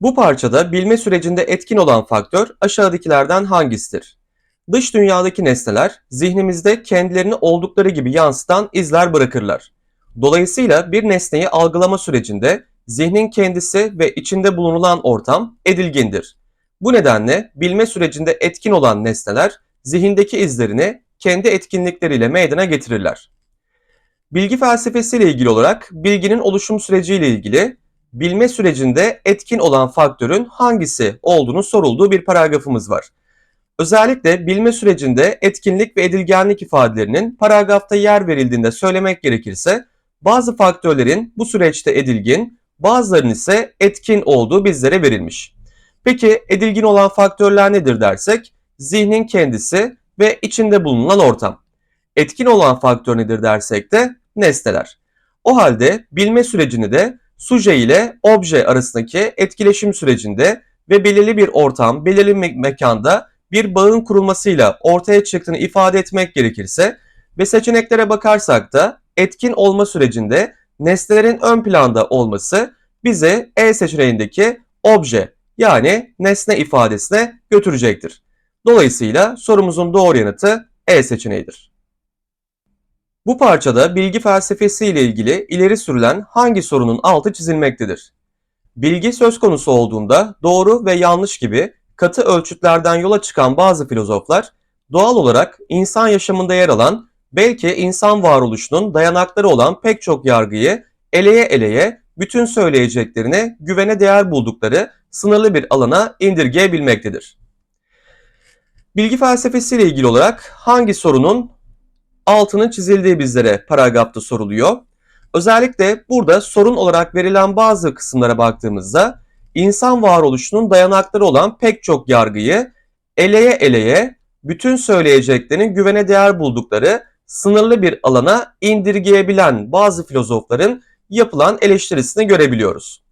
Bu parçada bilme sürecinde etkin olan faktör aşağıdakilerden hangisidir? Dış dünyadaki nesneler zihnimizde kendilerini oldukları gibi yansıtan izler bırakırlar. Dolayısıyla bir nesneyi algılama sürecinde zihnin kendisi ve içinde bulunulan ortam edilgindir. Bu nedenle bilme sürecinde etkin olan nesneler zihindeki izlerini kendi etkinlikleriyle meydana getirirler. Bilgi felsefesiyle ilgili olarak bilginin oluşum süreciyle ilgili bilme sürecinde etkin olan faktörün hangisi olduğunu sorulduğu bir paragrafımız var. Özellikle bilme sürecinde etkinlik ve edilgenlik ifadelerinin paragrafta yer verildiğinde söylemek gerekirse bazı faktörlerin bu süreçte edilgin, bazılarının ise etkin olduğu bizlere verilmiş. Peki edilgin olan faktörler nedir dersek? Zihnin kendisi ve içinde bulunan ortam. Etkin olan faktör nedir dersek de nesneler. O halde bilme sürecini de suje ile obje arasındaki etkileşim sürecinde ve belirli bir ortam, belirli me- mekanda bir bağın kurulmasıyla ortaya çıktığını ifade etmek gerekirse ve seçeneklere bakarsak da etkin olma sürecinde nesnelerin ön planda olması bize E seçeneğindeki obje yani nesne ifadesine götürecektir. Dolayısıyla sorumuzun doğru yanıtı E seçeneğidir. Bu parçada bilgi felsefesi ile ilgili ileri sürülen hangi sorunun altı çizilmektedir? Bilgi söz konusu olduğunda doğru ve yanlış gibi katı ölçütlerden yola çıkan bazı filozoflar doğal olarak insan yaşamında yer alan belki insan varoluşunun dayanakları olan pek çok yargıyı eleye eleye bütün söyleyeceklerini güvene değer buldukları sınırlı bir alana indirgeyebilmektedir. Bilgi felsefesiyle ilgili olarak hangi sorunun altının çizildiği bizlere paragrafta soruluyor. Özellikle burada sorun olarak verilen bazı kısımlara baktığımızda insan varoluşunun dayanakları olan pek çok yargıyı eleye eleye bütün söyleyeceklerinin güvene değer buldukları sınırlı bir alana indirgeyebilen bazı filozofların yapılan eleştirisini görebiliyoruz.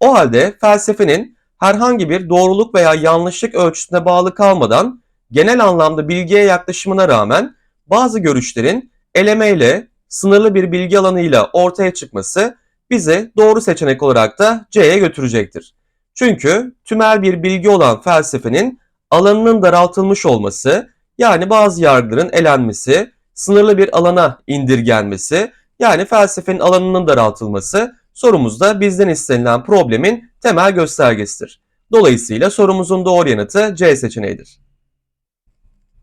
O halde felsefenin herhangi bir doğruluk veya yanlışlık ölçüsüne bağlı kalmadan genel anlamda bilgiye yaklaşımına rağmen bazı görüşlerin elemeyle, sınırlı bir bilgi alanıyla ortaya çıkması bizi doğru seçenek olarak da C'ye götürecektir. Çünkü tümel bir bilgi olan felsefenin alanının daraltılmış olması, yani bazı yargıların elenmesi, sınırlı bir alana indirgenmesi, yani felsefenin alanının daraltılması sorumuzda bizden istenilen problemin temel göstergesidir. Dolayısıyla sorumuzun doğru yanıtı C seçeneğidir.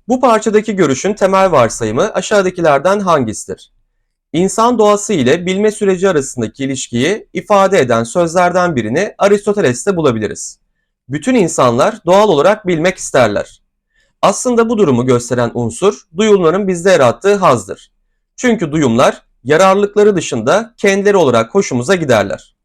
Bu parçadaki görüşün temel varsayımı aşağıdakilerden hangisidir? İnsan doğası ile bilme süreci arasındaki ilişkiyi ifade eden sözlerden birini Aristoteles'te bulabiliriz. Bütün insanlar doğal olarak bilmek isterler. Aslında bu durumu gösteren unsur duyumların bizde yarattığı hazdır. Çünkü duyumlar yararlılıkları dışında kendileri olarak hoşumuza giderler.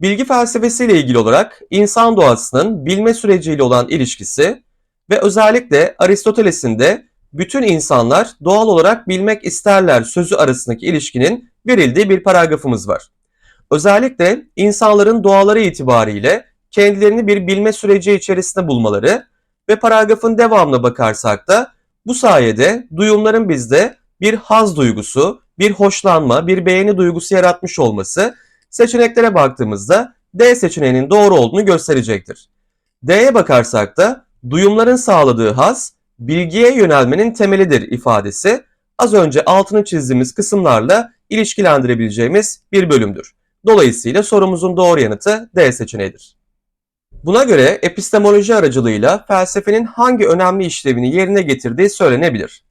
Bilgi felsefesiyle ilgili olarak insan doğasının bilme süreciyle olan ilişkisi ve özellikle Aristoteles'in de bütün insanlar doğal olarak bilmek isterler sözü arasındaki ilişkinin verildiği bir paragrafımız var. Özellikle insanların doğaları itibariyle kendilerini bir bilme süreci içerisinde bulmaları ve paragrafın devamına bakarsak da bu sayede duyumların bizde bir haz duygusu, bir hoşlanma, bir beğeni duygusu yaratmış olması seçeneklere baktığımızda D seçeneğinin doğru olduğunu gösterecektir. D'ye bakarsak da duyumların sağladığı haz bilgiye yönelmenin temelidir ifadesi az önce altını çizdiğimiz kısımlarla ilişkilendirebileceğimiz bir bölümdür. Dolayısıyla sorumuzun doğru yanıtı D seçeneğidir. Buna göre epistemoloji aracılığıyla felsefenin hangi önemli işlevini yerine getirdiği söylenebilir.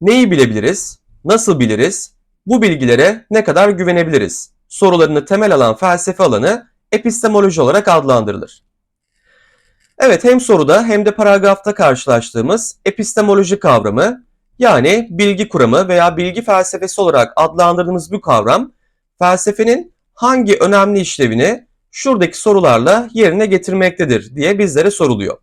Neyi bilebiliriz? Nasıl biliriz? Bu bilgilere ne kadar güvenebiliriz? Sorularını temel alan felsefe alanı epistemoloji olarak adlandırılır. Evet hem soruda hem de paragrafta karşılaştığımız epistemoloji kavramı yani bilgi kuramı veya bilgi felsefesi olarak adlandırdığımız bu kavram felsefenin hangi önemli işlevini şuradaki sorularla yerine getirmektedir diye bizlere soruluyor.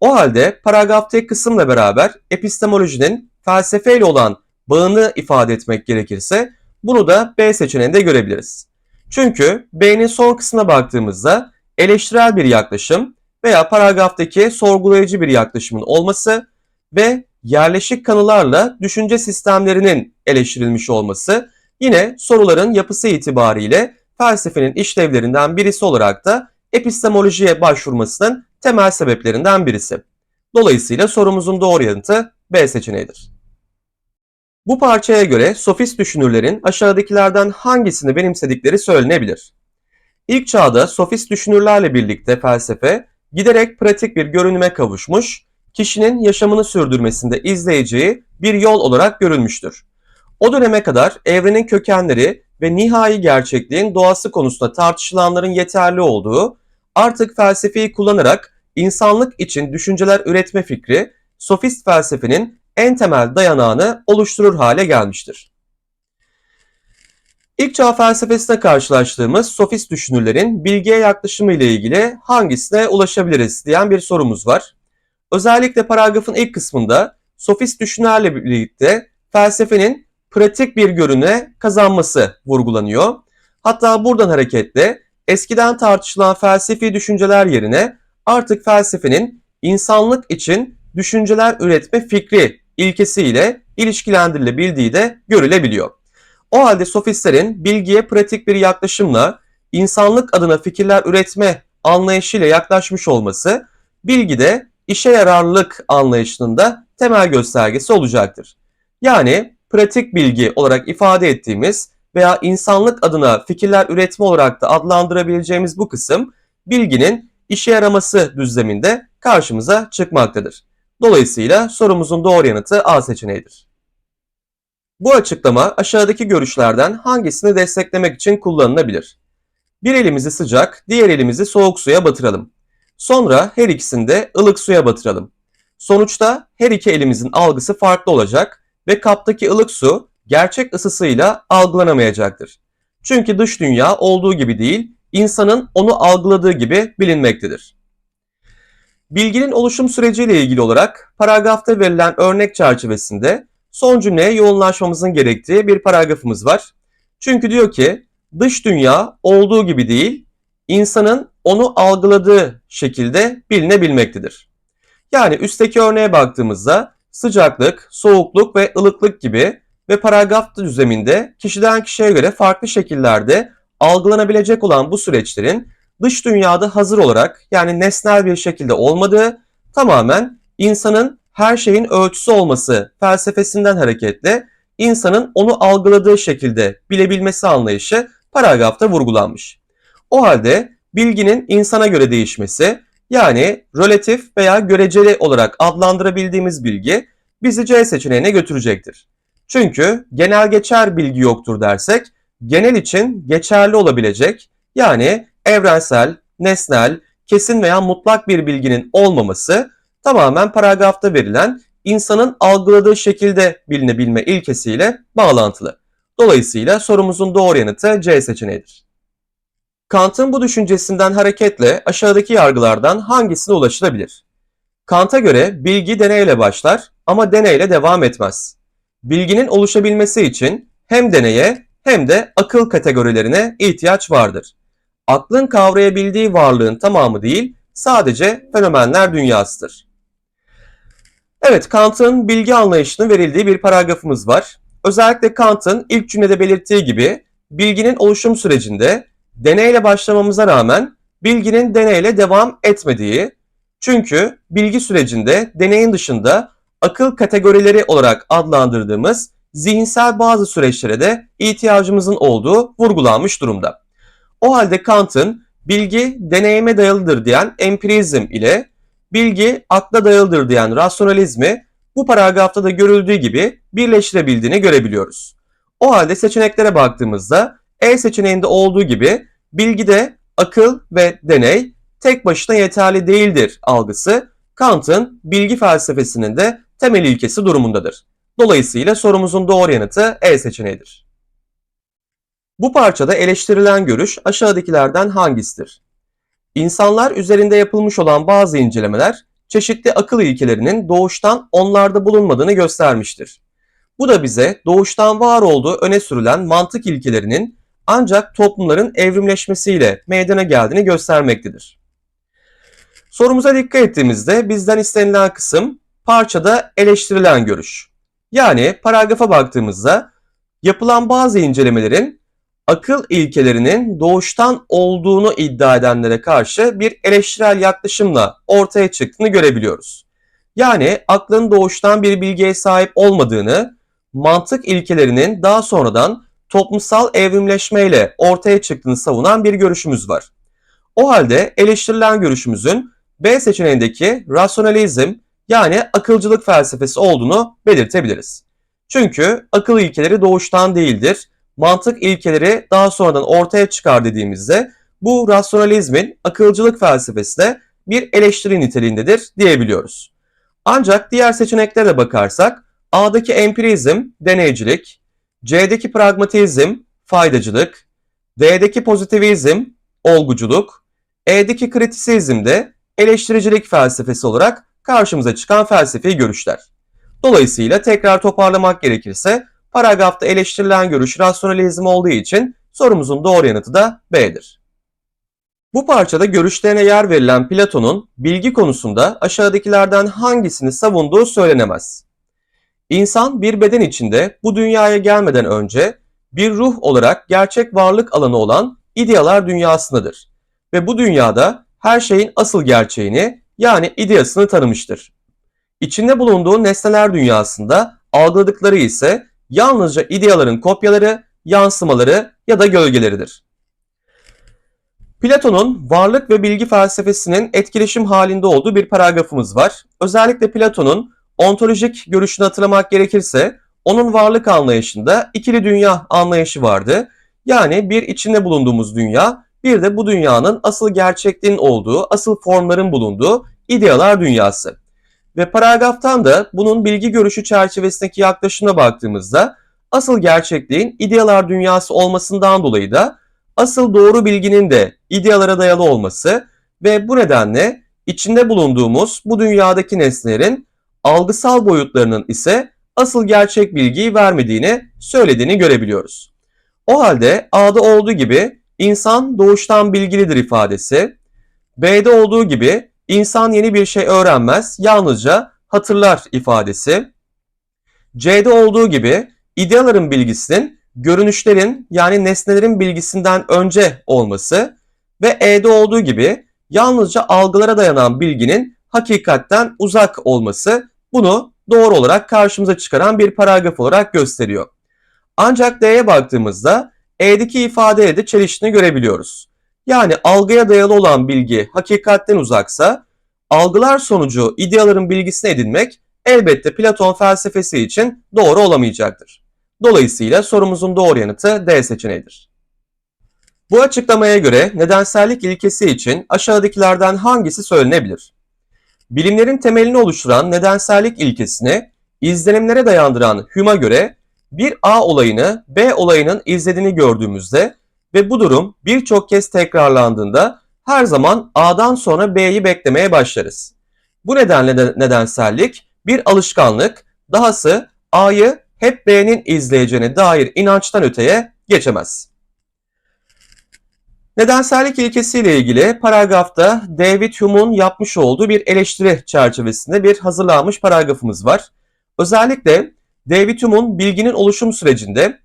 O halde paragraftaki kısımla beraber epistemolojinin felsefeyle olan bağını ifade etmek gerekirse bunu da B seçeneğinde görebiliriz. Çünkü B'nin son kısmına baktığımızda eleştirel bir yaklaşım veya paragraftaki sorgulayıcı bir yaklaşımın olması ve yerleşik kanılarla düşünce sistemlerinin eleştirilmiş olması yine soruların yapısı itibariyle felsefenin işlevlerinden birisi olarak da epistemolojiye başvurmasının temel sebeplerinden birisi. Dolayısıyla sorumuzun doğru yanıtı B seçeneğidir. Bu parçaya göre sofist düşünürlerin aşağıdakilerden hangisini benimsedikleri söylenebilir. İlk çağda sofist düşünürlerle birlikte felsefe giderek pratik bir görünüme kavuşmuş, kişinin yaşamını sürdürmesinde izleyeceği bir yol olarak görülmüştür. O döneme kadar evrenin kökenleri ve nihai gerçekliğin doğası konusunda tartışılanların yeterli olduğu, artık felsefeyi kullanarak insanlık için düşünceler üretme fikri, sofist felsefenin en temel dayanağını oluşturur hale gelmiştir. İlk çağ felsefesine karşılaştığımız sofist düşünürlerin bilgiye yaklaşımı ile ilgili hangisine ulaşabiliriz diyen bir sorumuz var. Özellikle paragrafın ilk kısmında sofist düşünürlerle birlikte felsefenin pratik bir görüne kazanması vurgulanıyor. Hatta buradan hareketle eskiden tartışılan felsefi düşünceler yerine artık felsefenin insanlık için düşünceler üretme fikri ilkesiyle ilişkilendirilebildiği de görülebiliyor. O halde sofistlerin bilgiye pratik bir yaklaşımla insanlık adına fikirler üretme anlayışıyla yaklaşmış olması bilgide işe yararlılık anlayışının da temel göstergesi olacaktır. Yani pratik bilgi olarak ifade ettiğimiz veya insanlık adına fikirler üretme olarak da adlandırabileceğimiz bu kısım bilginin işe yaraması düzleminde karşımıza çıkmaktadır. Dolayısıyla sorumuzun doğru yanıtı A seçeneğidir. Bu açıklama aşağıdaki görüşlerden hangisini desteklemek için kullanılabilir? Bir elimizi sıcak, diğer elimizi soğuk suya batıralım. Sonra her ikisini de ılık suya batıralım. Sonuçta her iki elimizin algısı farklı olacak ve kaptaki ılık su gerçek ısısıyla algılanamayacaktır. Çünkü dış dünya olduğu gibi değil, insanın onu algıladığı gibi bilinmektedir. Bilginin oluşum süreciyle ilgili olarak paragrafta verilen örnek çerçevesinde son cümleye yoğunlaşmamızın gerektiği bir paragrafımız var. Çünkü diyor ki dış dünya olduğu gibi değil, insanın onu algıladığı şekilde bilinebilmektedir. Yani üstteki örneğe baktığımızda sıcaklık, soğukluk ve ılıklık gibi ve paragraf düzleminde kişiden kişiye göre farklı şekillerde algılanabilecek olan bu süreçlerin dış dünyada hazır olarak yani nesnel bir şekilde olmadığı tamamen insanın her şeyin ölçüsü olması felsefesinden hareketle insanın onu algıladığı şekilde bilebilmesi anlayışı paragrafta vurgulanmış. O halde bilginin insana göre değişmesi yani relatif veya göreceli olarak adlandırabildiğimiz bilgi bizi C seçeneğine götürecektir. Çünkü genel geçer bilgi yoktur dersek genel için geçerli olabilecek yani evrensel, nesnel, kesin veya mutlak bir bilginin olmaması tamamen paragrafta verilen insanın algıladığı şekilde bilinebilme ilkesiyle bağlantılı. Dolayısıyla sorumuzun doğru yanıtı C seçeneğidir. Kant'ın bu düşüncesinden hareketle aşağıdaki yargılardan hangisine ulaşılabilir? Kant'a göre bilgi deneyle başlar ama deneyle devam etmez. Bilginin oluşabilmesi için hem deneye hem de akıl kategorilerine ihtiyaç vardır. Aklın kavrayabildiği varlığın tamamı değil, sadece fenomenler dünyasıdır. Evet, Kant'ın bilgi anlayışının verildiği bir paragrafımız var. Özellikle Kant'ın ilk cümlede belirttiği gibi bilginin oluşum sürecinde deneyle başlamamıza rağmen bilginin deneyle devam etmediği, çünkü bilgi sürecinde deneyin dışında akıl kategorileri olarak adlandırdığımız zihinsel bazı süreçlere de ihtiyacımızın olduğu vurgulanmış durumda. O halde Kant'ın bilgi deneyime dayalıdır diyen empirizm ile bilgi akla dayalıdır diyen rasyonalizmi bu paragrafta da görüldüğü gibi birleştirebildiğini görebiliyoruz. O halde seçeneklere baktığımızda E seçeneğinde olduğu gibi bilgide akıl ve deney tek başına yeterli değildir algısı Kant'ın bilgi felsefesinin de temel ilkesi durumundadır. Dolayısıyla sorumuzun doğru yanıtı E seçeneğidir. Bu parçada eleştirilen görüş aşağıdakilerden hangisidir? İnsanlar üzerinde yapılmış olan bazı incelemeler çeşitli akıl ilkelerinin doğuştan onlarda bulunmadığını göstermiştir. Bu da bize doğuştan var olduğu öne sürülen mantık ilkelerinin ancak toplumların evrimleşmesiyle meydana geldiğini göstermektedir. Sorumuza dikkat ettiğimizde bizden istenilen kısım parçada eleştirilen görüş. Yani paragrafa baktığımızda yapılan bazı incelemelerin akıl ilkelerinin doğuştan olduğunu iddia edenlere karşı bir eleştirel yaklaşımla ortaya çıktığını görebiliyoruz. Yani aklın doğuştan bir bilgiye sahip olmadığını, mantık ilkelerinin daha sonradan toplumsal evrimleşmeyle ortaya çıktığını savunan bir görüşümüz var. O halde eleştirilen görüşümüzün B seçeneğindeki rasyonalizm yani akılcılık felsefesi olduğunu belirtebiliriz. Çünkü akıl ilkeleri doğuştan değildir. Mantık ilkeleri daha sonradan ortaya çıkar dediğimizde bu rasyonalizmin akılcılık felsefesine bir eleştiri niteliğindedir diyebiliyoruz. Ancak diğer seçeneklere bakarsak A'daki empirizm, deneycilik, C'deki pragmatizm, faydacılık, D'deki pozitivizm, olguculuk, E'deki kritisizm de eleştiricilik felsefesi olarak karşımıza çıkan felsefi görüşler. Dolayısıyla tekrar toparlamak gerekirse paragrafta eleştirilen görüş rasyonalizm olduğu için sorumuzun doğru yanıtı da B'dir. Bu parçada görüşlerine yer verilen Platon'un bilgi konusunda aşağıdakilerden hangisini savunduğu söylenemez. İnsan bir beden içinde bu dünyaya gelmeden önce bir ruh olarak gerçek varlık alanı olan idealar dünyasındadır. Ve bu dünyada her şeyin asıl gerçeğini yani ideasını tanımıştır. İçinde bulunduğu nesneler dünyasında algıladıkları ise yalnızca ideaların kopyaları, yansımaları ya da gölgeleridir. Platon'un varlık ve bilgi felsefesinin etkileşim halinde olduğu bir paragrafımız var. Özellikle Platon'un ontolojik görüşünü hatırlamak gerekirse onun varlık anlayışında ikili dünya anlayışı vardı. Yani bir içinde bulunduğumuz dünya, bir de bu dünyanın asıl gerçekliğin olduğu, asıl formların bulunduğu idealar dünyası. Ve paragraftan da bunun bilgi görüşü çerçevesindeki yaklaşımına baktığımızda asıl gerçekliğin idealar dünyası olmasından dolayı da asıl doğru bilginin de idealara dayalı olması ve bu nedenle içinde bulunduğumuz bu dünyadaki nesnelerin algısal boyutlarının ise asıl gerçek bilgiyi vermediğini söylediğini görebiliyoruz. O halde A'da olduğu gibi insan doğuştan bilgilidir ifadesi, B'de olduğu gibi insan yeni bir şey öğrenmez, yalnızca hatırlar ifadesi, C'de olduğu gibi ideaların bilgisinin görünüşlerin yani nesnelerin bilgisinden önce olması ve E'de olduğu gibi yalnızca algılara dayanan bilginin hakikatten uzak olması bunu doğru olarak karşımıza çıkaran bir paragraf olarak gösteriyor. Ancak D'ye baktığımızda E'deki ifadeyle de çeliştiğini görebiliyoruz. Yani algıya dayalı olan bilgi hakikatten uzaksa algılar sonucu ideaların bilgisini edinmek elbette Platon felsefesi için doğru olamayacaktır. Dolayısıyla sorumuzun doğru yanıtı D seçeneğidir. Bu açıklamaya göre nedensellik ilkesi için aşağıdakilerden hangisi söylenebilir? Bilimlerin temelini oluşturan nedensellik ilkesini izlenimlere dayandıran Hume'a göre bir A olayını B olayının izlediğini gördüğümüzde ve bu durum birçok kez tekrarlandığında her zaman A'dan sonra B'yi beklemeye başlarız. Bu nedenle de nedensellik bir alışkanlık, dahası A'yı hep B'nin izleyeceğine dair inançtan öteye geçemez. Nedensellik ilkesiyle ilgili paragrafta David Hume'un yapmış olduğu bir eleştiri çerçevesinde bir hazırlanmış paragrafımız var. Özellikle David Hume'un bilginin oluşum sürecinde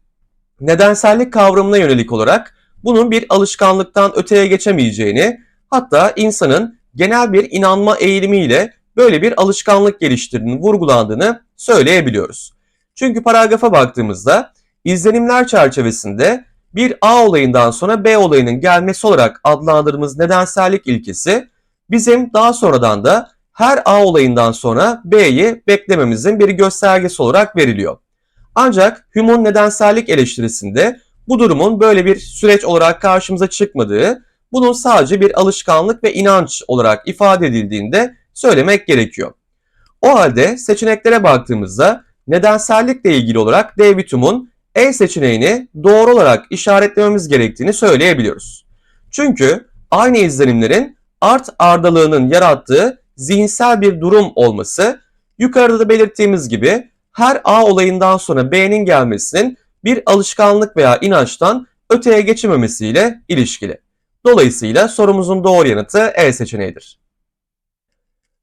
nedensellik kavramına yönelik olarak bunun bir alışkanlıktan öteye geçemeyeceğini, hatta insanın genel bir inanma eğilimiyle böyle bir alışkanlık geliştirdiğini, vurgulandığını söyleyebiliyoruz. Çünkü paragrafa baktığımızda izlenimler çerçevesinde bir A olayından sonra B olayının gelmesi olarak adlandırdığımız nedensellik ilkesi bizim daha sonradan da her A olayından sonra B'yi beklememizin bir göstergesi olarak veriliyor. Ancak Hume'un nedensellik eleştirisinde bu durumun böyle bir süreç olarak karşımıza çıkmadığı, bunun sadece bir alışkanlık ve inanç olarak ifade edildiğinde söylemek gerekiyor. O halde seçeneklere baktığımızda nedensellikle ilgili olarak David Hume'un E seçeneğini doğru olarak işaretlememiz gerektiğini söyleyebiliyoruz. Çünkü aynı izlenimlerin art ardalığının yarattığı zihinsel bir durum olması yukarıda da belirttiğimiz gibi her A olayından sonra B'nin gelmesinin bir alışkanlık veya inançtan öteye geçememesiyle ilişkili. Dolayısıyla sorumuzun doğru yanıtı E seçeneğidir.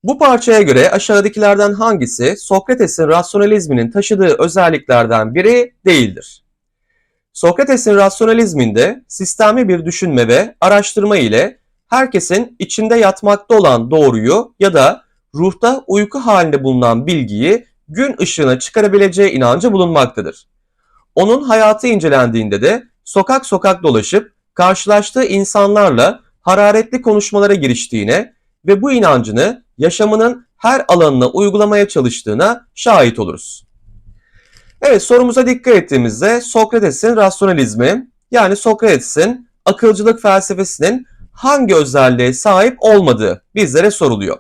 Bu parçaya göre aşağıdakilerden hangisi Sokrates'in rasyonalizminin taşıdığı özelliklerden biri değildir? Sokrates'in rasyonalizminde sistemli bir düşünme ve araştırma ile herkesin içinde yatmakta olan doğruyu ya da ruhta uyku halinde bulunan bilgiyi gün ışığına çıkarabileceği inancı bulunmaktadır. Onun hayatı incelendiğinde de sokak sokak dolaşıp karşılaştığı insanlarla hararetli konuşmalara giriştiğine ve bu inancını yaşamının her alanına uygulamaya çalıştığına şahit oluruz. Evet sorumuza dikkat ettiğimizde Sokrates'in rasyonalizmi yani Sokrates'in akılcılık felsefesinin hangi özelliğe sahip olmadığı bizlere soruluyor.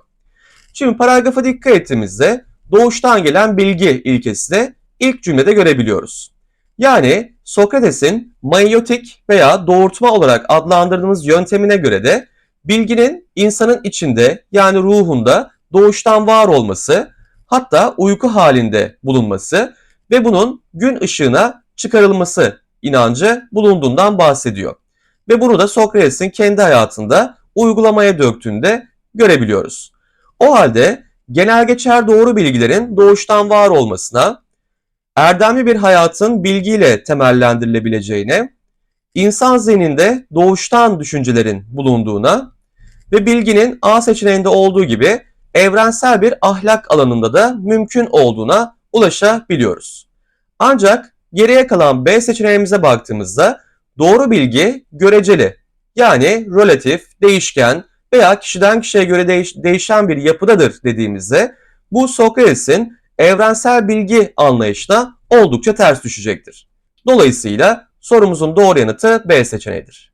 Şimdi paragrafa dikkat ettiğimizde doğuştan gelen bilgi ilkesini ilk cümlede görebiliyoruz. Yani Sokrates'in maiotik veya doğurtma olarak adlandırdığımız yöntemine göre de bilginin insanın içinde yani ruhunda doğuştan var olması, hatta uyku halinde bulunması ve bunun gün ışığına çıkarılması inancı bulunduğundan bahsediyor. Ve bunu da Sokrates'in kendi hayatında uygulamaya döktüğünde görebiliyoruz. O halde genel geçer doğru bilgilerin doğuştan var olmasına, erdemli bir hayatın bilgiyle temellendirilebileceğine, insan zihninde doğuştan düşüncelerin bulunduğuna ve bilginin A seçeneğinde olduğu gibi evrensel bir ahlak alanında da mümkün olduğuna ulaşabiliyoruz. Ancak geriye kalan B seçeneğimize baktığımızda doğru bilgi göreceli yani relatif, değişken veya kişiden kişiye göre değiş değişen bir yapıdadır dediğimizde bu Sokrates'in evrensel bilgi anlayışına oldukça ters düşecektir. Dolayısıyla sorumuzun doğru yanıtı B seçeneğidir.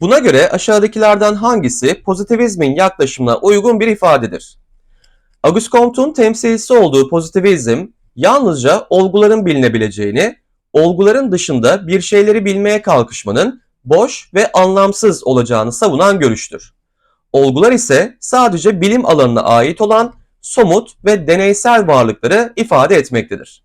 Buna göre aşağıdakilerden hangisi pozitivizmin yaklaşımına uygun bir ifadedir? Auguste Comte'un temsilcisi olduğu pozitivizm yalnızca olguların bilinebileceğini, olguların dışında bir şeyleri bilmeye kalkışmanın boş ve anlamsız olacağını savunan görüştür. Olgular ise sadece bilim alanına ait olan somut ve deneysel varlıkları ifade etmektedir.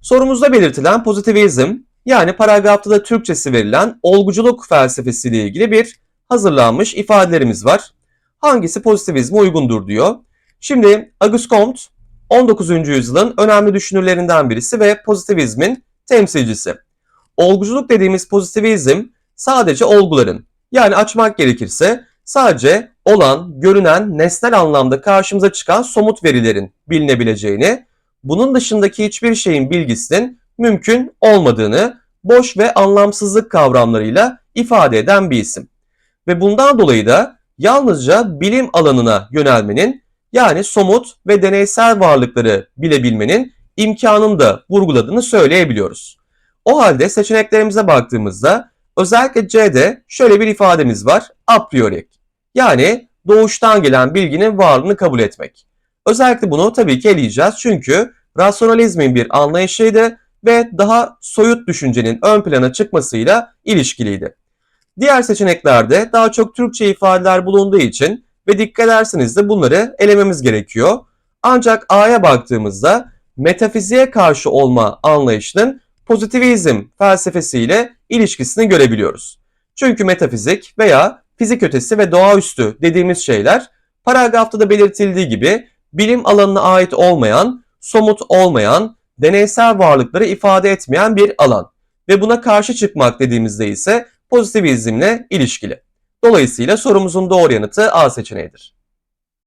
Sorumuzda belirtilen pozitivizm yani paragrafta da Türkçesi verilen olguculuk felsefesiyle ilgili bir hazırlanmış ifadelerimiz var. Hangisi pozitivizme uygundur diyor. Şimdi Auguste Comte 19. yüzyılın önemli düşünürlerinden birisi ve pozitivizmin temsilcisi. Olguculuk dediğimiz pozitivizm sadece olguların yani açmak gerekirse sadece olan, görünen, nesnel anlamda karşımıza çıkan somut verilerin bilinebileceğini, bunun dışındaki hiçbir şeyin bilgisinin mümkün olmadığını boş ve anlamsızlık kavramlarıyla ifade eden bir isim. Ve bundan dolayı da yalnızca bilim alanına yönelmenin yani somut ve deneysel varlıkları bilebilmenin imkanını da vurguladığını söyleyebiliyoruz. O halde seçeneklerimize baktığımızda özellikle C'de şöyle bir ifademiz var. A priori. Yani doğuştan gelen bilginin varlığını kabul etmek. Özellikle bunu tabii ki eleyeceğiz çünkü rasyonalizmin bir anlayışıydı ve daha soyut düşüncenin ön plana çıkmasıyla ilişkiliydi. Diğer seçeneklerde daha çok Türkçe ifadeler bulunduğu için ve dikkat ederseniz de bunları elememiz gerekiyor. Ancak A'ya baktığımızda metafiziğe karşı olma anlayışının pozitivizm felsefesiyle ilişkisini görebiliyoruz. Çünkü metafizik veya fizik ötesi ve doğaüstü dediğimiz şeyler paragrafta da belirtildiği gibi bilim alanına ait olmayan, somut olmayan, deneysel varlıkları ifade etmeyen bir alan ve buna karşı çıkmak dediğimizde ise pozitivizmle ilişkili. Dolayısıyla sorumuzun doğru yanıtı A seçeneğidir.